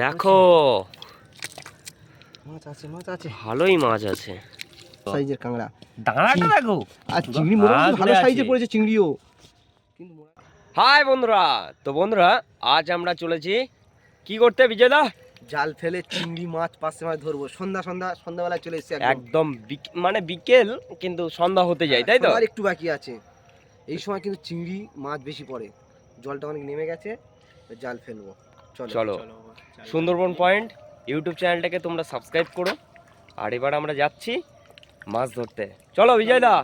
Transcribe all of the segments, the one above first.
দেখো। মাছ আছে মাছ আছে। ভালোই মাছ আছে। সাইজের কাঁকড়া। দাঁড়াটা দেখো আর চিংড়ি মোটামুটি মাছ ভালো সাইজে পড়েছে চিংড়িও। হাই বন্ধুরা তো বন্ধুরা আজ আমরা চলেছি কি করতে বিজয়দা? জাল ফেলে চিংড়ি মাছ পাশে মাছ ধরবো। সন্ধ্যা সন্ধ্যা সন্ধ্যাবেলায় চলে এসেছে একদম। মানে বিকেল কিন্তু সন্ধ্যা হতে যায় তাই তো? আর একটু বাকি আছে। এই সময় কিন্তু চিংড়ি মাছ বেশি পড়ে। জলটা অনেক নেমে গেছে তো জাল ফেলব। চলো চলো। সুন্দরবন পয়েন্ট ইউটিউব চ্যানেলটাকে তোমরা সাবস্ক্রাইব করো। আর এবার আমরা যাচ্ছি মাছ ধরতে। চলো বিজয়দা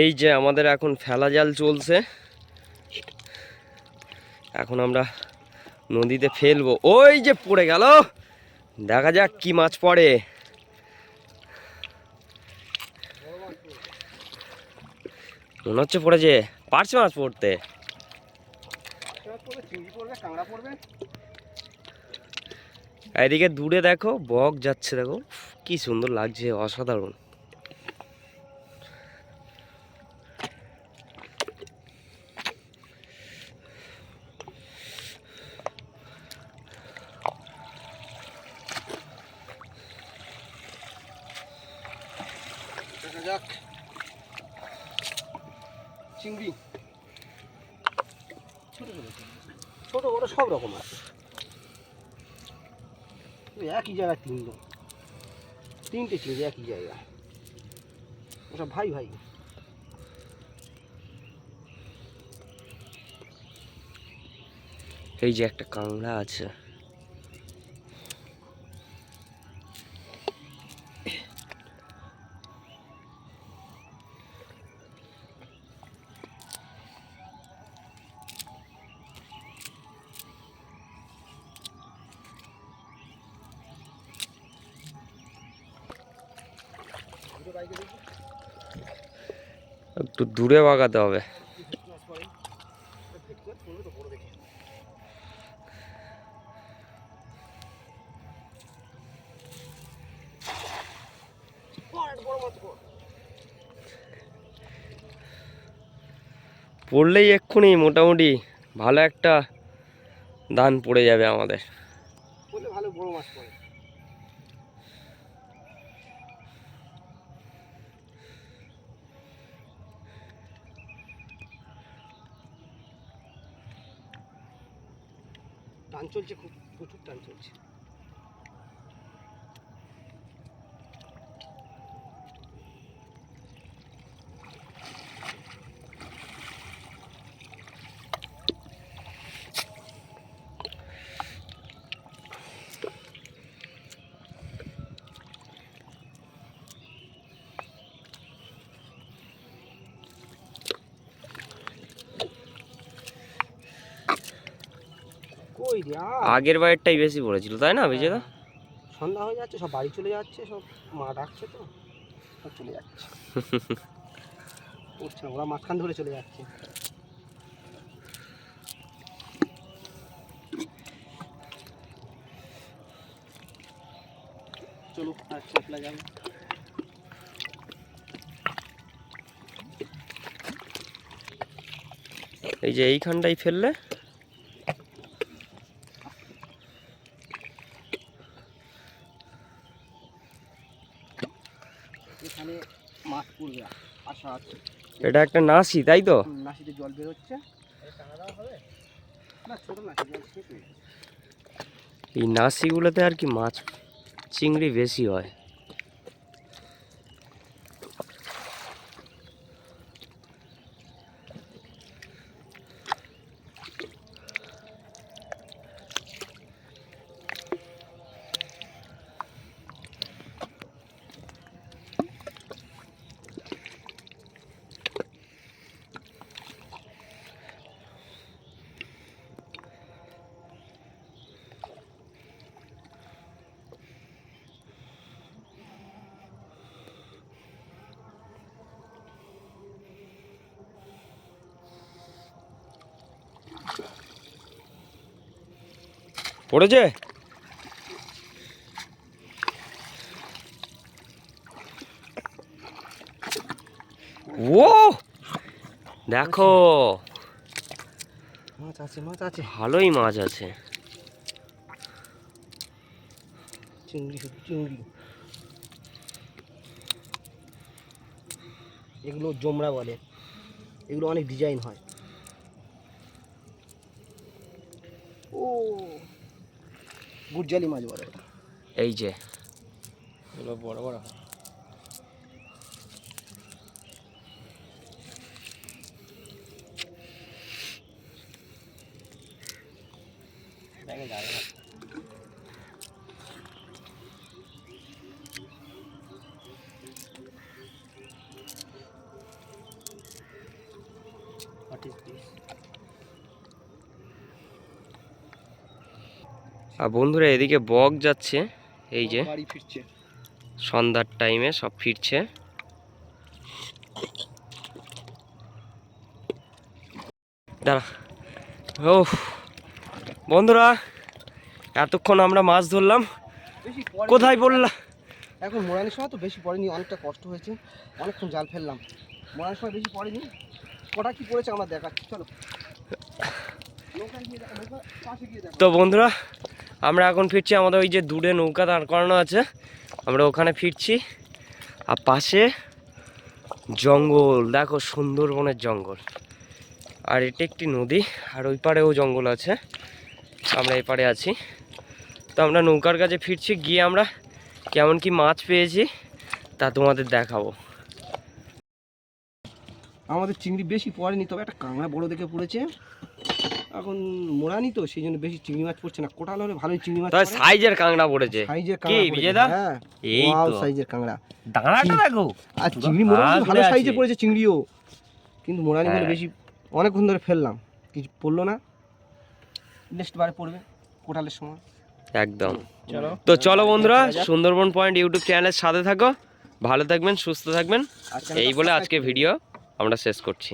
এই যে আমাদের এখন ফেলা জাল চলছে। এখন আমরা নদীতে ফেলব। ওই যে পড়ে গেল। দেখা যাক কি মাছ পড়ে। মনে হচ্ছে পড়েছে পারছে মাছ পড়তে। এদিকে দূরে দেখো, বক যাচ্ছে দেখো। কি সুন্দর লাগছে, অসাধারণ। চিংড়ি। ছোট ছোট। ছোট সব রকম আছে। একই জায়গায় তিনটে তিনটে চিংড়ি একই জায়গায়। ওসব ভাই ভাই। এই যে একটা কাংড়া আছে। একটু দূরে বাগাতে হবে। পড়লেই এক্ষুনি মোটামুটি ভালো একটা দান পড়ে যাবে আমাদের। ভালো বড় মাছ পড়ে। টান চলছে খুব প্রচুর টান চলছে। আগের বারেরটাই বেশি পড়েছিল তাই না বিজয়দা সন্ধ্যা হয়ে যাচ্ছে সব বাড়ি চলে যাচ্ছে সব মা ডাকছে তো সব চলে যাচ্ছে। না, ওরা মাঝখান ধরে চলে যাচ্ছে। চলো আর চাপলা যাবে। এই যে এইখানটাই ফেললে? এখানে মাছ পড়বে আশা আছে। এটা একটা নাসি তাই তো? নাসিতে জল বেরোচ্ছে। না ছোট নাসি জল শেষ হয়ে এই নাসিগুলোতে আর কি মাছ চিংড়ি বেশি হয়। পড়েছে? ও দেখো। মাছ আছে মাছ আছে। ভালোই মাছ আছে। চিংড়ি চিংড়ি। এগুলো জমরা বলে। এগুলো অনেক ডিজাইন হয় ও গুজ্জালি মাছ বলে। এই যে। এগুলো বড় বড় আর বন্ধুরা এদিকে বক যাচ্ছে এই যে। ফিরছে। সন্ধ্যার টাইমে সব ফিরছে। দাঁড়া। ও বন্ধুরা এতক্ষণ আমরা মাছ ধরলাম। কোথায় বললাম এখন মোড়ানির সময় তো বেশি পড়েনি অনেকটা কষ্ট হয়েছে। অনেকক্ষণ জাল ফেললাম। মোড়ানির সময় বেশি পড়েনি। কটা কি পড়েছে আমরা দেখাচ্ছি চলো। তো বন্ধুরা আমরা এখন ফিরছি আমাদের ওই যে দূরে নৌকা দাঁড় করানো আছে। আমরা ওখানে ফিরছি। আর পাশে জঙ্গল। দেখো, সুন্দরবনের জঙ্গল। আর এটা একটি নদী, আর ওই পারেও জঙ্গল আছে। আমরা এই পারে আছি। তো আমরা নৌকার কাছে ফিরছি, গিয়ে আমরা কেমন কি মাছ পেয়েছি, তা তোমাদের দেখাবো। আমাদের চিংড়ি বেশি পড়েনি, তবে একটা কাঁকড়া বড় দেখে পড়েছে। এখন মোড়ানি তো সেই জন্য বেশি চিংড়ি মাছ পড়ছে না। কোটাল হলে ভালোই চিংড়ি মাছ তবে সাইজের কাঁকড়া পড়েছে। সাইজের কাঁকড়া পড়েছে, হ্যাঁ। এই তো। সাইজের কাঁকড়া। দাঁড়াটা দেখো আর চিংড়ি মোড়ানি ভালো সাইজে পড়েছে চিংড়িও। কিন্তু মোড়ানি বলে হ্যাঁ। বেশি অনেকক্ষণ ধরে ফেললাম। কিছু পড়ল না। নেক্সট বারে পড়বে কোটালের সময়। একদম। চলো। তো চলো বন্ধুরা সুন্দরবন পয়েন্ট ইউটিউব চ্যানেলের সাথে থাকো। ভালো থাকবেন সুস্থ থাকবেন। টা এই বলে আজকে ভিডিও আমরা শেষ করছি।